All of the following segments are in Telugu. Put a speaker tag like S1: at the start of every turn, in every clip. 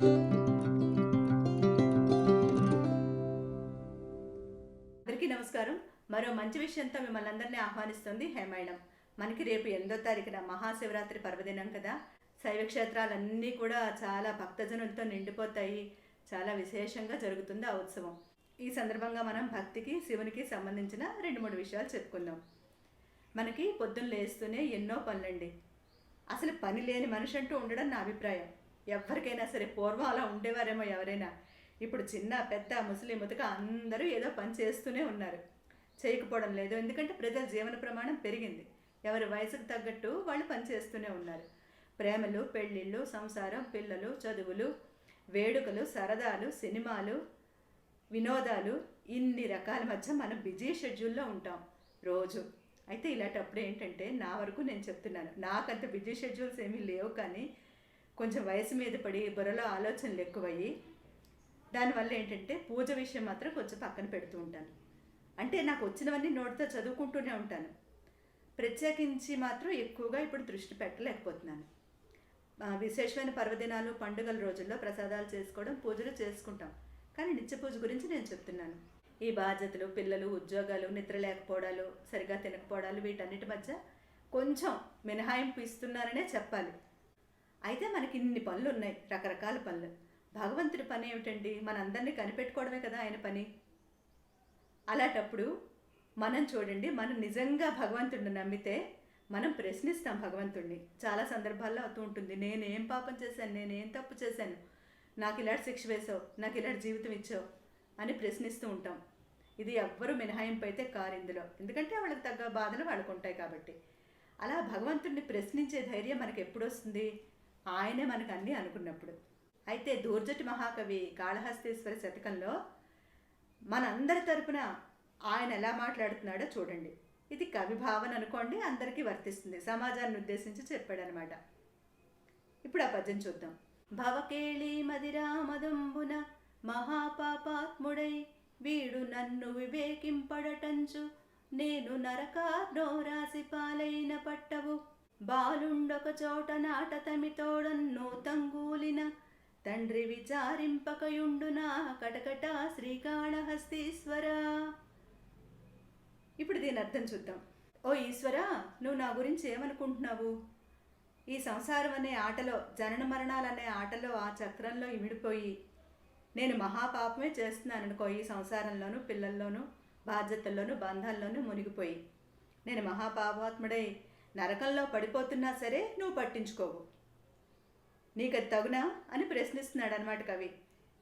S1: అందరికీ నమస్కారం. మరో మంచి విషయంతో మిమ్మల్ని అందరినీ ఆహ్వానిస్తుంది హేమాయణం. మనకి రేపు ఎనిమిదో తారీఖున మహాశివరాత్రి పర్వదినం కదా. శైవ క్షేత్రాలన్నీ కూడా చాలా భక్తజనులతో నిండిపోతాయి. చాలా విశేషంగా జరుగుతుంది ఆ ఉత్సవం. ఈ సందర్భంగా మనం భక్తికి శివునికి సంబంధించిన రెండు మూడు విషయాలు చెప్పుకుందాం. మనకి పొద్దున్న లేస్తూనే ఎన్నో పనులండి. అసలు పని లేని మనిషి అంటూ ఉండడం నా అభిప్రాయం. ఎవరికైనా సరే పూర్వం అలా ఉండేవారేమో ఎవరైనా. ఇప్పుడు చిన్న పెద్ద ముసలి ముతక అందరూ ఏదో పని చేస్తూనే ఉన్నారు. చేయకపోవడం లేదు. ఎందుకంటే ప్రజల జీవన ప్రమాణం పెరిగింది. ఎవరి వయసుకు తగ్గట్టు వాళ్ళు పనిచేస్తూనే ఉన్నారు. ప్రేమలు పెళ్ళిళ్ళు సంసారం పిల్లలు చదువులు వేడుకలు సరదాలు సినిమాలు వినోదాలు ఇన్ని రకాల మధ్య మనం బిజీ షెడ్యూల్లో ఉంటాం రోజు. అయితే ఇలాంటప్పుడు ఏంటంటే నా వరకు నేను చెప్తున్నాను. నాకంత బిజీ షెడ్యూల్స్ ఏమీ లేవు కానీ కొంచెం వయసు మీద పడి బుర్రలో ఆలోచనలు ఎక్కువయ్యి దానివల్ల ఏంటంటే పూజ విషయం మాత్రం కొంచెం పక్కన పెడుతూ ఉంటాను. అంటే నాకు వచ్చినవన్నీ నోటితో చదువుకుంటూనే ఉంటాను. ప్రత్యేకించి మాత్రం ఎక్కువగా ఇప్పుడు దృష్టి పెట్టలేకపోతున్నాను. విశేషమైన పర్వదినాలు పండుగల రోజుల్లో ప్రసాదాలు చేసుకోవడం పూజలు చేసుకుంటాం. కానీ నిత్య పూజ గురించి నేను చెప్తున్నాను. ఈ బాధ్యతలు పిల్లలు ఉద్యోగాలు నిద్ర లేకపోవడాలు సరిగా తినకపోవడాలు వీటన్నిటి మధ్య కొంచెం మినహాయింపు ఇస్తున్నారనే చెప్పాలి. అయితే మనకి ఇన్ని పనులు ఉన్నాయి రకరకాల పనులు. భగవంతుడి పని ఏమిటండి? మనందరినీ కనిపెట్టుకోవడమే కదా ఆయన పని. అలాంటప్పుడు మనం చూడండి మనం నిజంగా భగవంతుడిని నమ్మితే మనం ప్రశ్నిస్తాం భగవంతుడిని. చాలా సందర్భాల్లో అవుతూ ఉంటుంది నేనేం పాపం చేశాను? నేనేం తప్పు చేశాను? నాకు ఇలాంటి శిక్ష వేసావు నాకు ఇలాంటి జీవితం ఇచ్చావు? అని ప్రశ్నిస్తూ ఉంటాం. ఇది ఎవ్వరు మినహాయింపు అయితే కారు ఇందులో. ఎందుకంటే వాళ్ళకి తగ్గ బాధలు వాళ్ళకు ఉంటాయి కాబట్టి. అలా భగవంతుడిని ప్రశ్నించే ధైర్యం మనకు ఎప్పుడు వస్తుంది? ఆయనే మనకు అన్నీ అనుకున్నప్పుడు. అయితే దూర్జటి మహాకవి కాళహస్తీశ్వర శతకంలో మనందరి తరపున ఆయన ఎలా మాట్లాడుతున్నాడో చూడండి. ఇది కవి భావన అనుకోండి అందరికీ వర్తిస్తుంది. సమాజాన్ని ఉద్దేశించి చెప్పాడనమాట ఇప్పుడు ఆ పద్యం చూద్దాం. భవకేళి మదిరామదంబున మహాపాపాత్ముడై వీడు నన్ను వివేకింపడటంచు నేను నరకార్నో రాసి పాలైన పట్టవు. బాలుండొక చోట నాటతమితోడన్నో తంగూలిన తండ్రి విచారింపకయుండునా కటకట శ్రీకాళహస్తీశ్వరా. ఇప్పుడు దీని అర్థం చూద్దాం. ఓ ఈశ్వరా నువ్వు నా గురించి ఏమనుకుంటున్నావు? ఈ సంసారం అనే ఆటలో జనన మరణాలనే ఆటలో ఆ చక్రంలో ఇమిడిపోయి నేను మహాపాపమే చేస్తున్నాను అనుకో ఈ సంసారంలోనూ పిల్లల్లోనూ బాధ్యతల్లోనూ బంధాల్లోనూ మునిగిపోయి. నేను మహాపాపాత్ముడై నరకంలో పడిపోతున్నా సరే నువ్వు పట్టించుకోవు. నీకు అది తగునా అని ప్రశ్నిస్తున్నాడు అనమాట కవి.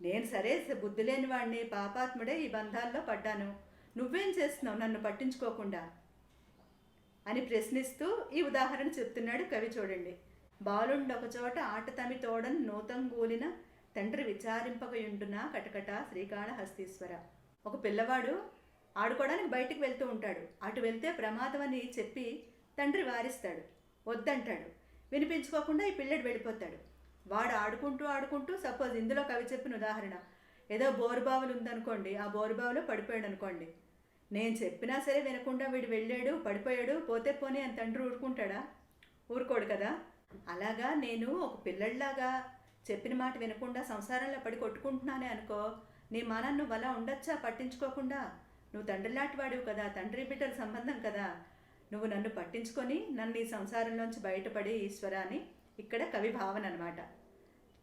S1: నేను సరే బుద్ధి లేని వాడిని పాపాత్ముడే ఈ బంధాల్లో పడ్డాను. నువ్వేం చేస్తున్నావు నన్ను పట్టించుకోకుండా? అని ప్రశ్నిస్తూ ఈ ఉదాహరణ చెప్తున్నాడు కవి చూడండి. బాలుండు ఒకచోట ఆట తమి తోడన్ నూతంగూలిన తండ్రి విచారింపకయుండునా కటకట శ్రీకాళహస్తీశ్వర. ఒక పిల్లవాడు ఆడుకోవడానికి బయటికి వెళ్తూ ఉంటాడు. అటు వెళ్తే ప్రమాదం అని చెప్పి తండ్రి వారిస్తాడు. వద్దంటాడు. వినిపించుకోకుండా ఈ పిల్లడు వెళ్ళిపోతాడు. వాడు ఆడుకుంటూ ఆడుకుంటూ సపోజ్ ఇందులో కవి చెప్పిన ఉదాహరణ. ఏదో బోరుబావులు ఉందనుకోండి ఆ బోరుబావులో పడిపోయాడు అనుకోండి. నేను చెప్పినా సరే వినకుండా వీడు వెళ్ళాడు పడిపోయాడు పోతే పోనీ అని తండ్రి ఊరుకుంటాడా? ఊరుకోడు కదా. అలాగా నేను ఒక పిల్లడిలాగా చెప్పిన మాట వినకుండా సంసారంలో పడి కొట్టుకుంటున్నానే అనుకో. నీ మానాన్ని నువ్వు అలా ఉండొచ్చా? పట్టించుకోకుండా. నువ్వు తండ్రిలాంటి వాడివి కదా తండ్రి బిడ్డల సంబంధం కదా. నువ్వు నన్ను పట్టించుకొని నన్ను ఈ సంసారంలోంచి బయటపడే ఈశ్వర అని ఇక్కడ కవి భావన అనమాట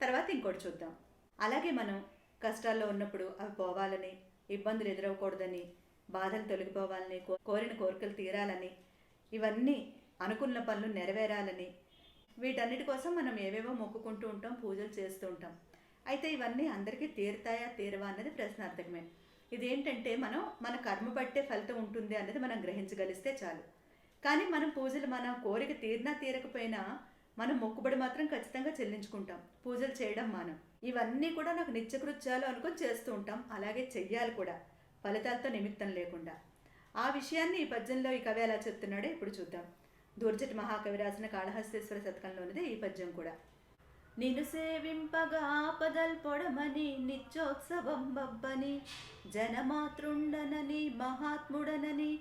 S1: తర్వాత ఇంకోటి చూద్దాం. అలాగే మనం కష్టాల్లో ఉన్నప్పుడు అవి పోవాలని ఇబ్బందులు ఎదురవకూడదని బాధలు తొలగిపోవాలని కో- కోరిన కోరికలు తీరాలని ఇవన్నీ అనుకున్న పనులు నెరవేరాలని వీటన్నిటి కోసం మనం ఏవేవో మొక్కుకుంటూ ఉంటాం పూజలు చేస్తూ ఉంటాం. అయితే ఇవన్నీ అందరికీ తీరుతాయా తీరవా అన్నది ప్రశ్నార్థకమే. ఇదేంటంటే మనం మన కర్మ పట్టే ఫలితం ఉంటుంది అన్నది మనం గ్రహించగలిస్తే చాలు. కానీ మనం పూజలు మన కోరిక తీరినా తీరకపోయినా మనం మొక్కుబడి మాత్రం ఖచ్చితంగా చెల్లించుకుంటాం. పూజలు చేయడం మానం. ఇవన్నీ కూడా నాకు నిత్యకృత్యాలు అనుకొని చేస్తూ ఉంటాం. అలాగే చెయ్యాలి కూడా. ఫలితాలతో నిమిత్తం లేకుండా. ఆ విషయాన్ని ఈ పద్యంలో ఈ కవి ఎలా చెప్తున్నాడో ఇప్పుడు చూద్దాం. దూర్జటి మహాకవి రాసిన కాళహస్తేశ్వర శతకంలోనిదే ఈ పద్యం కూడా. నిన్ను సేవింపగా పదల్ పొడమని నిత్యోత్సవం బబ్బని జనమాతృండనని మహాత్ముడనని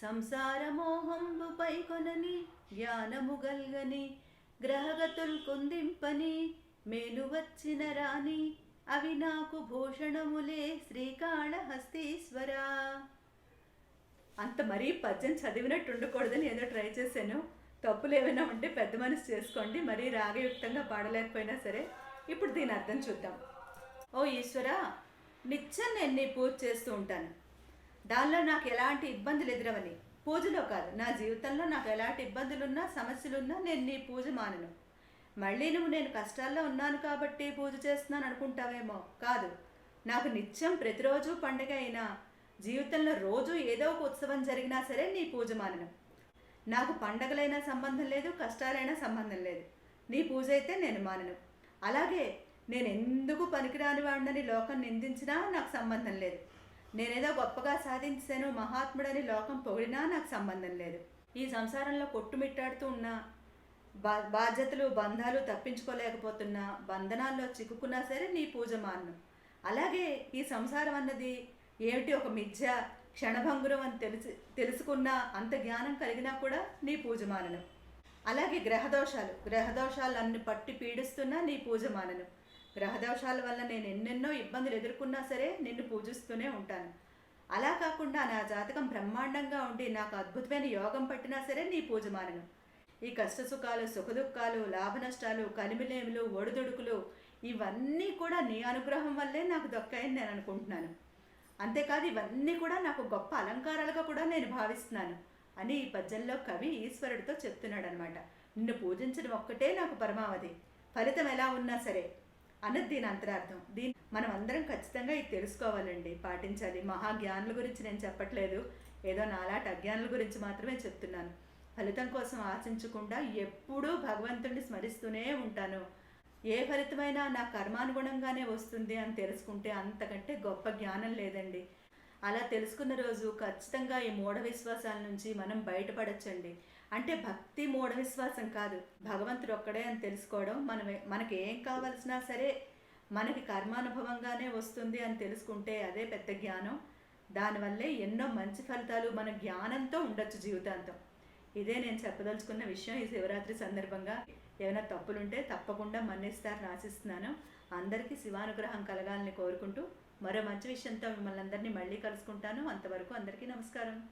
S1: సంసారమోహంబు పైకొనని జ్ఞానము గల్గని గ్రహగతుల్ కుందింపని మేలు వచ్చిన రాణి అవి నాకు భూషణములే శ్రీకాళహస్తీశ్వరా. అంత మరీ పద్యం చదివినట్టు ఉండకూడదని ఏదో ట్రై చేశాను. తప్పులు ఏమైనా ఉంటే పెద్ద మనసు చేసుకోండి. మరీ రాగయుక్తంగా పాడలేకపోయినా సరే ఇప్పుడు దీని అర్థం చూద్దాం. ఓ ఈశ్వరా నిత్యం నేను నీ పూజ చేస్తూ ఉంటాను. దానిలో నాకు ఎలాంటి ఇబ్బందులు ఎదురవని. పూజలో కాదు నా జీవితంలో నాకు ఎలాంటి ఇబ్బందులున్నా సమస్యలున్నా నేను నీ పూజ మానను. మళ్ళీ నువ్వు నేను కష్టాల్లో ఉన్నాను కాబట్టి పూజ చేస్తున్నాను అనుకుంటావేమో. కాదు నాకు నిత్యం ప్రతిరోజు పండగ అయినా జీవితంలో రోజు ఏదో ఒక ఉత్సవం జరిగినా సరే నీ పూజ మానను. నాకు పండగలైనా సంబంధం లేదు కష్టాలైనా సంబంధం లేదు. నీ పూజ అయితే నేను మానను. అలాగే నేను ఎందుకు పనికిరాని వాడినని లోకం నిందించినా నాకు సంబంధం లేదు. నేనేదో గొప్పగా సాధించాను మహాత్ముడని లోకం పొగిడినా నాకు సంబంధం లేదు. ఈ సంసారంలో కొట్టుమిట్టాడుతూ ఉన్నా బా బాధ్యతలు బంధాలు తప్పించుకోలేకపోతున్నా బంధనాల్లో చిక్కుకున్నా సరే నీ పూజ మాన్ను. అలాగే ఈ సంసారం అన్నది ఏమిటి ఒక మిథ్య క్షణభంగురం అని తెలిసి తెలుసుకున్నా అంత జ్ఞానం కలిగినా కూడా నీ పూజ మానను. అలాగే గ్రహదోషాలు గ్రహదోషాలు అన్ని పట్టి పీడిస్తున్నా నీ పూజ మానను. గ్రహదోషాల వల్ల నేను ఎన్నెన్నో ఇబ్బందులు ఎదుర్కొన్నా సరే నిన్ను పూజిస్తూనే ఉంటాను. అలా కాకుండా నా జాతకం బ్రహ్మాండంగా ఉండి నాకు అద్భుతమైన యోగం పట్టినా సరే నీ పూజ మానను. ఈ కష్టసుఖాలు సుఖదుఖాలు లాభ నష్టాలు కలిమిలేములు ఒడిదుడుకులు ఇవన్నీ కూడా నీ అనుగ్రహం వల్లే నాకు దొక్కాయని నేను అనుకుంటున్నాను. అంతేకాదు ఇవన్నీ కూడా నాకు గొప్ప అలంకారాలుగా కూడా నేను భావిస్తున్నాను అని ఈ పద్యంలో కవి ఈశ్వరుడితో చెప్తున్నాడనమాట నిన్ను పూజించడం ఒక్కటే నాకు పరమావధి. ఫలితం ఎలా ఉన్నా సరే అన్నది దీని అంతరార్థం. దీని మనం అందరం ఖచ్చితంగా ఇది తెలుసుకోవాలండి. పాటించాలి. మహాజ్ఞానుల గురించి నేను చెప్పట్లేదు. ఏదో నాలాటి అజ్ఞానుల గురించి మాత్రమే చెప్తున్నాను. ఫలితం కోసం ఆశించకుండా ఎప్పుడూ భగవంతుడిని స్మరిస్తూనే ఉంటాను. ఏ ఫలితమైనా నా కర్మానుగుణంగానే వస్తుంది అని తెలుసుకుంటే అంతకంటే గొప్ప జ్ఞానం లేదండి. అలా తెలుసుకున్న రోజు ఖచ్చితంగా ఈ మూఢ విశ్వాసాల నుంచి మనం బయటపడచ్చండి. అంటే భక్తి మూఢ విశ్వాసం కాదు. భగవంతుడు ఒక్కడే అని తెలుసుకోవడం మనం మనకి ఏం కావలసినా సరే మనకి కర్మానుభవంగానే వస్తుంది అని తెలుసుకుంటే అదే పెద్ద జ్ఞానం. దానివల్లే ఎన్నో మంచి ఫలితాలు మన జ్ఞానంతో ఉండొచ్చు జీవితాంతం. ఇదే నేను చెప్పదలుచుకున్న విషయం ఈ శివరాత్రి సందర్భంగా. ఏమైనా తప్పులుంటే తప్పకుండా మన్నిస్తారని ఆశిస్తున్నాను అందరికీ శివానుగ్రహం కలగాలని కోరుకుంటూ మరో మంచి విషయంతో మిమ్మల్ని అందరినీ మళ్ళీ కలుసుకుంటాను. అంతవరకు అందరికీ నమస్కారం.